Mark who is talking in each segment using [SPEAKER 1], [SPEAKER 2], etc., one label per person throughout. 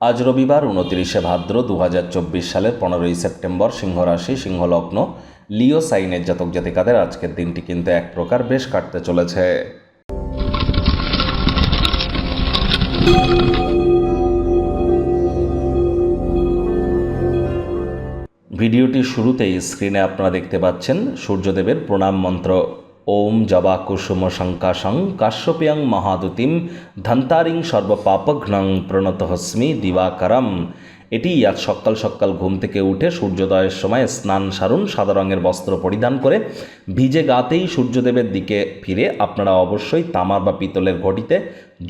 [SPEAKER 1] আজ রবিবার উনতিরিশে ভাদ্র দু হাজার চব্বিশ সালের পনেরোই সেপ্টেম্বর সিংহ রাশি সিংহলগ্ন, লিও সাইনের জাতক জাতিকাদের আজকের দিনটি কিন্তু এক প্রকার বেশ কাটতে চলেছে। ভিডিওটির শুরুতেই স্ক্রিনে আপনারা দেখতে পাচ্ছেন সূর্যদেবের প্রণাম মন্ত্র। ওম জবা কুসুম শঙ্কাশং কাশ্যপিয়ং মহাদুতিম ধন্তারিং সর্বপাপঘ্নং প্রণত হস্মি দিবাকরম। এটি আজ সকাল সকাল ঘুম থেকে উঠে সূর্যোদয়ের সময় স্নান সারুন, সাদা রঙের বস্ত্র পরিধান করে ভিজে গাতেই সূর্যদেবের দিকে ফিরে আপনারা অবশ্যই তামার বা পিতলের ঘটিতে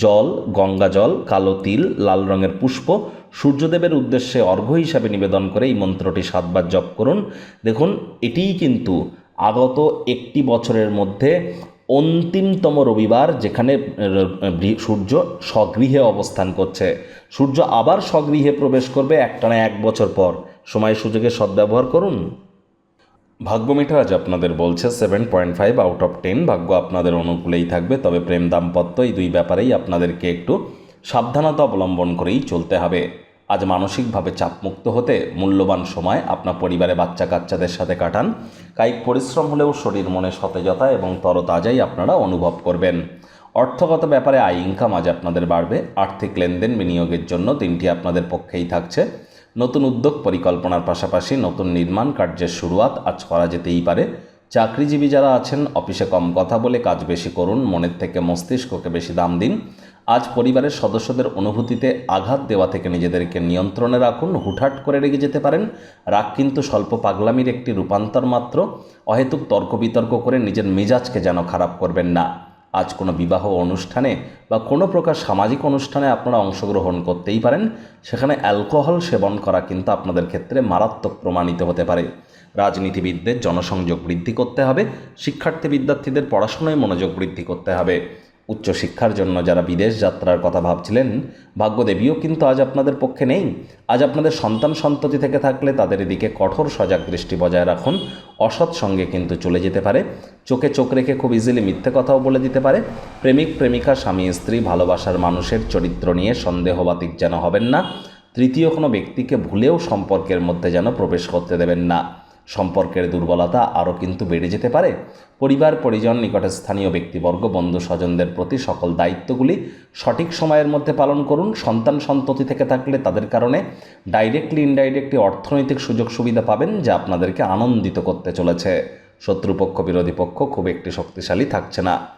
[SPEAKER 1] জল, গঙ্গা জল, কালো তিল, লাল রঙের পুষ্প সূর্যদেবের উদ্দেশ্যে অর্ঘ্য হিসাবে নিবেদন করে এই মন্ত্রটি সাতবার জপ করুন। দেখুন, এটিই কিন্তু আগত একটি বছরের মধ্যে অন্তিমতম রবিবার যেখানে সূর্য স্বগৃহে অবস্থান করছে। সূর্য আবার স্বগৃহে প্রবেশ করবে একটানা এক বছর পর। সময় সুযোগে সদ্ব্যবহার করুন। ভাগ্য মিটার আজ আপনাদের বলছে seven point five out of ten ভাগ্য আপনাদের অনুকূলেই থাকবে, তবে প্রেম দাম্পত্য এই দুই ব্যাপারেই আপনাদেরকে একটু সাবধানতা অবলম্বন করেই চলতে হবে। আজ মানসিকভাবে চাপমুক্ত হতে মূল্যবান সময় আপনার পরিবারে বাচ্চা কাচ্চাদের সাথে কাটান। কায়িক পরিশ্রম হলেও শরীর মনে সতেজতা এবং তরতাজাই আপনারা অনুভব করবেন। অর্থগত ব্যাপারে আয় ইনকাম আজ আপনাদের বাড়বে। আর্থিক লেনদেন বিনিয়োগের জন্য দিনটি আপনাদের পক্ষেই থাকছে। নতুন উদ্যোগ পরিকল্পনার পাশাপাশি নতুন নির্মাণ কার্যের শুরুয়াত আজ করা যেতেই পারে। চাকরিজীবী যারা আছেন, অফিসে কম কথা বলে কাজ বেশি করুন, মনের থেকে মস্তিষ্ককে বেশি দাম দিন। আজ পরিবারের সদস্যদের অনুভূতিতে আঘাত দেওয়া থেকে নিজেদেরকে নিয়ন্ত্রণে রাখুন, হুটহাট করে রেগে যেতে পারেন। রাগ কিন্তু স্বল্প পাগলামির একটি রূপান্তর মাত্র। অহেতুক তর্ক বিতর্ক করে নিজের মেজাজকে যেন খারাপ করবেন না। আজ কোনো বিবাহ অনুষ্ঠানে বা কোনো প্রকার সামাজিক অনুষ্ঠানে আপনারা অংশগ্রহণ করতেই পারেন। সেখানে অ্যালকোহল সেবন করা কিন্তু আপনাদের ক্ষেত্রে মারাত্মক প্রমাণিত হতে পারে। রাজনীতিবিদদের জনসংযোগ বৃদ্ধি করতে হবে শিক্ষার্থী বিদ্যার্থীদের পড়াশোনায় মনোযোগ বৃদ্ধি করতে হবে। উচ্চশিক্ষার জন্য যারা বিদেশ যাত্রার কথা ভাবছিলেন, ভাগ্যদেবীও কিন্তু আজ আপনাদের পক্ষে নেই। আজ আপনাদের সন্তান সন্ততি থেকে থাকলে তাদের এদিকে কঠোর সজাগ দৃষ্টি বজায় রাখুন। অসৎ সঙ্গে কিন্তু চলে যেতে পারে। চোখে চোখ রেখে খুব ইজিলি মিথ্যে কথাও বলে দিতে পারে। প্রেমিক, প্রেমিকা, স্বামী, স্ত্রী, ভালোবাসার মানুষের চরিত্র নিয়ে সন্দেহবাতিক যেন হবেন না। তৃতীয় কোনো ব্যক্তিকে ভুলেও সম্পর্কের মধ্যে যেন প্রবেশ করতে দেবেন না। সম্পর্কের দুর্বলতা আরও কিন্তু বেড়ে যেতে পারে। পরিবার, পরিজন, নিকটে স্থানীয় ব্যক্তিবর্গ, বন্ধু স্বজনদের প্রতি সকল দায়িত্বগুলি সঠিক সময়ের মধ্যে পালন করুন। সন্তান সন্ততি থেকে থাকলে তাদের কারণে ডাইরেক্টলি ইনডাইরেক্টলি অর্থনৈতিক সুযোগ সুবিধা পাবেন, যা আপনাদেরকে আনন্দিত করতে চলেছে। শত্রুপক্ষ, বিরোধী পক্ষ খুব একটি শক্তিশালী থাকছে না।